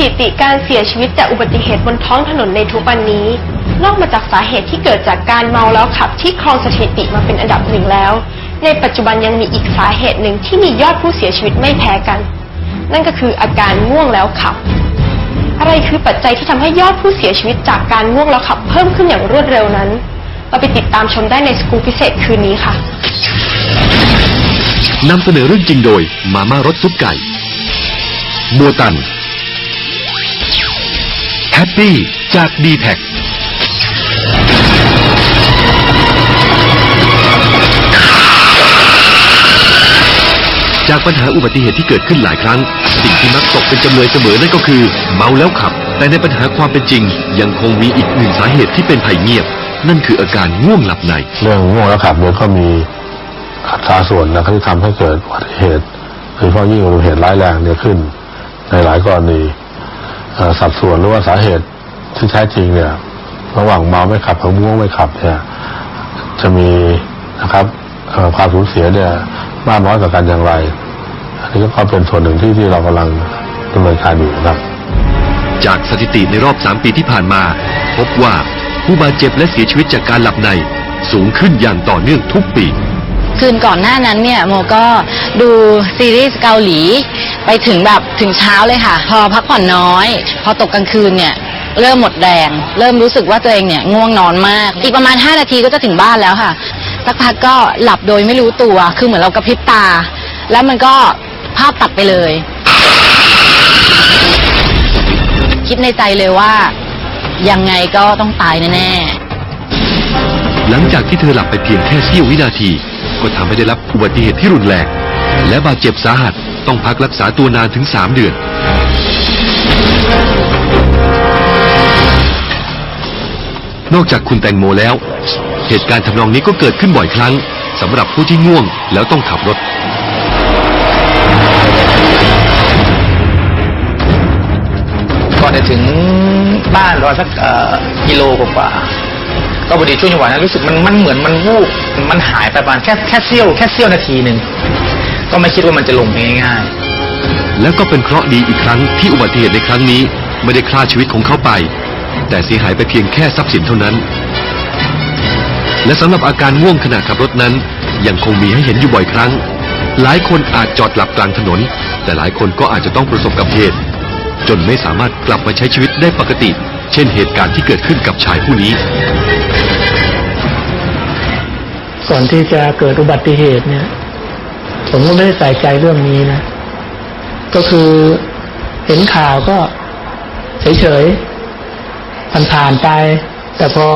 ถิติการเสียชีวิตจากอุบัติเหตุบนท้องถนนในทุกวันนี้ นอกมาจากสาเหตุที่เกิดจากการเมาแล้วขับที่ครองสถิติมาเป็นอันดับหนึ่งแล้ว ในปัจจุบันยังมีอีกสาเหตุหนึ่งที่มียอดผู้เสียชีวิตไม่แพ้กัน นั่นก็คืออาการง่วงแล้วขับ อะไรคือปัจจัยที่ทำให้ยอดผู้เสียชีวิตจากการง่วงแล้วขับ เพิ่มขึ้นอย่างรวดเร็วนั้น เราไปติดตามชมได้ในสกูปพิเศษคืนนี้ค่ะนำเสนอเรื่องจริงโดยมาม่ารสซุปไก่บัวตัน ฮปปี้จากดีแท็จากปัญหาอุบัติเหตุที่เกิดขึ้นหลายครั้ง สิ่งที่มักตกเป็นจำเลยเสมอนั่นก็คือเมาแล้วขับ แต่ในปัญหาความเป็นจริง ยังคงมีอีกหนึ่งสาเหตุที่เป็นภัยเงียบ นั่นคืออาการง่วงหลับใน เรื่องง่วงแล้วขับเนี่ยก็มีอัตราส่วนนะครับที่ทำให้เกิดอุบัติเหตุโดยเฉพาะยิ่งอุบัติเหตุร้ายแรงเนี่ยขึ้น ในหลายกรณี สัดส่วนหรือว่าสาเหตุที่แท้จริงเนี่ย ระหว่างเมาไม่ขับกับง่วงไม่ขับเนี่ย จะมีนะครับความสูญเสียเนี่ยมากน้อยกว่ากันอย่างไรอันนี้ก็เป็นส่วนหนึ่งที่ที่เรากำลังดำเนินการอยู่นะครับ จากสถิติในรอบ 3 ปีที่ผ่านมา พบว่าผู้บาดเจ็บและเสียชีวิตจากการหลับในสูงขึ้นอย่างต่อเนื่องทุกปี คืนก่อนหน้านั้นเนี่ยโมก็ดูซีรีส์เกาหลี ไปถึงแบบถึงเช้าเลยค่ะ พอพักผ่อนน้อย พอตกกลางคืนเนี่ยเริ่มหมดแรง เริ่มรู้สึกว่าตัวเองเนี่ยง่วงนอนมาก อีกประมาณ 5 นาทีก็จะถึงบ้านแล้วค่ะสักพักก็หลับโดยไม่รู้ตัว คือเหมือนเรากระพริบตา แล้วมันก็ภาพตัดไปเลย คิดในใจเลยว่า ยังไงก็ต้องตายแน่ๆ หลังจากที่เธอหลับไปเพียงแค่เสี้ยววินาที ก็ทำให้ได้รับอุบัติเหตุที่รุนแรง และบาดเจ็บสาหัสต้องพักรักษาตัวนานถึง 3 เดือน นอกจากคุณแตงโมแล้ว เหตุการณ์ทำนองนี้ก็เกิดขึ้นบ่อยครั้งสำหรับผู้ที่ง่วงแล้วต้องขับรถก่อนจะถึงบ้านระมาณสักเอ่อกิโลกว่าก็พอดีช่วงจังหวะนั้นรู้สึกมันมันเหมือนมันวูบ มันหายไปประมาณแค่แค่เสี้ยวแค่เสี้ยวนาทีหนึ่งก็ไม่คิดว่ามันจะลงง่ายๆแล้วก็เป็นเคราะห์ดีอีกครั้งที่อุบัติเหตุในครั้งนี้ไม่ได้ฆ่าชีวิตของเขาไป แต่เสียหายไปเพียงแค่ทรัพย์สินเท่านั้น และสำหรับอาการง่วงขณะขับรถนั้น ยังคงมีให้เห็นอยู่บ่อยครั้ง หลายคนอาจจอดหลับกลางถนน แต่หลายคนก็อาจจะต้องประสบกับเหตุ จนไม่สามารถกลับมาใช้ชีวิตได้ปกติ เช่นเหตุการณ์ที่เกิดขึ้นกับชายผู้นี้ ก่อนที่จะเกิดอุบัติเหตุเนี่ย ผมก็ไม่ได้ใส่ใจเรื่องนี้นะ ก็คือเห็นข่าวก็เฉยๆผ่านๆไป แต่พอ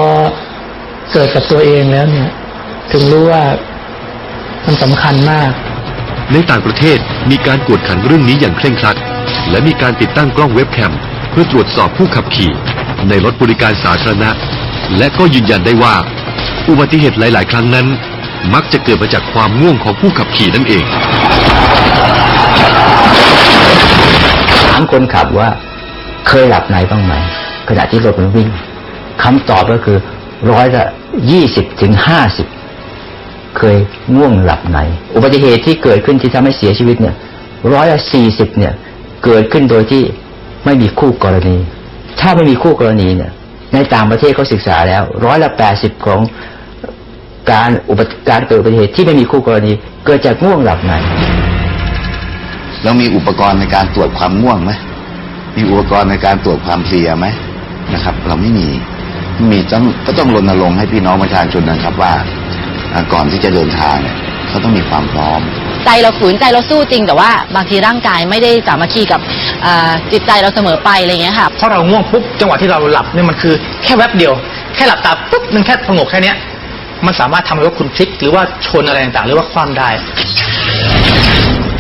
เกิดกับตัวเองแล้วเนี่ย ถึงรู้ว่ามันสำคัญมาก ในต่างประเทศมีการกวดขันเรื่องนี้อย่างเคร่งครัด และมีการติดตั้งกล้องเว็บแคม เพื่อตรวจสอบผู้ขับขี่ ในรถบริการสาธารณะ และก็ยืนยันได้ว่า อุบัติเหตุหลาย ๆ ครั้งนั้น มักจะเกิดมาจากความง่วงของผู้ขับขี่นั่นเองถามคนขับว่า เคยหลับในบ้างไหมขณะที่รถมันวิ่งคำตอบก็คือร้อยละยี่สิบถึงห้าสิบเคยง่วงหลับใน อุบัติเหตุที่เกิดขึ้นที่ทำให้เสียชีวิตเนี่ยร้อยละสี่สิบเนี่ย เกิดขึ้นโดยที่ไม่มีคู่กรณี ถ้าไม่มีคู่กรณีเนี่ย ในต่างประเทศเขาศึกษาแล้ว ร้อยละแปดสิบของ การอุบัติการเกิดอุบัติเหตุที่ไม่มีคู่กรณี เกิดจากง่วงหลับในแล้วมีอุปกรณ์ในการตรวจความง่วงไหมมีอุปกรณ์ในการตรวจความเพลียไหมนะครับ เราไม่มีมีต้องก็ต้องรณรงค์ให้พี่น้องประชาชนนะครับว่าอ่าก่อนที่จะเดินทางเนี่ยเขาต้องมีความพร้อม ใจเราฝืนใจเราสู้จริง แต่ว่าบางทีร่างกายไม่ได้สามัคคีกับอ่าจิตใจเราเสมอไปอะไรเงี้ยค่ะเพราะเราง่วงปุ๊บจังหวะที่เราหลับเนี่ยมันคือแค่แวบเดียว แค่หลับตาปุ๊บมันแค่สงบแค่เนี้ย มันสามารถทำให้ว่าคุณพลิก หรือว่าชนอะไรต่างๆหรือว่าความได้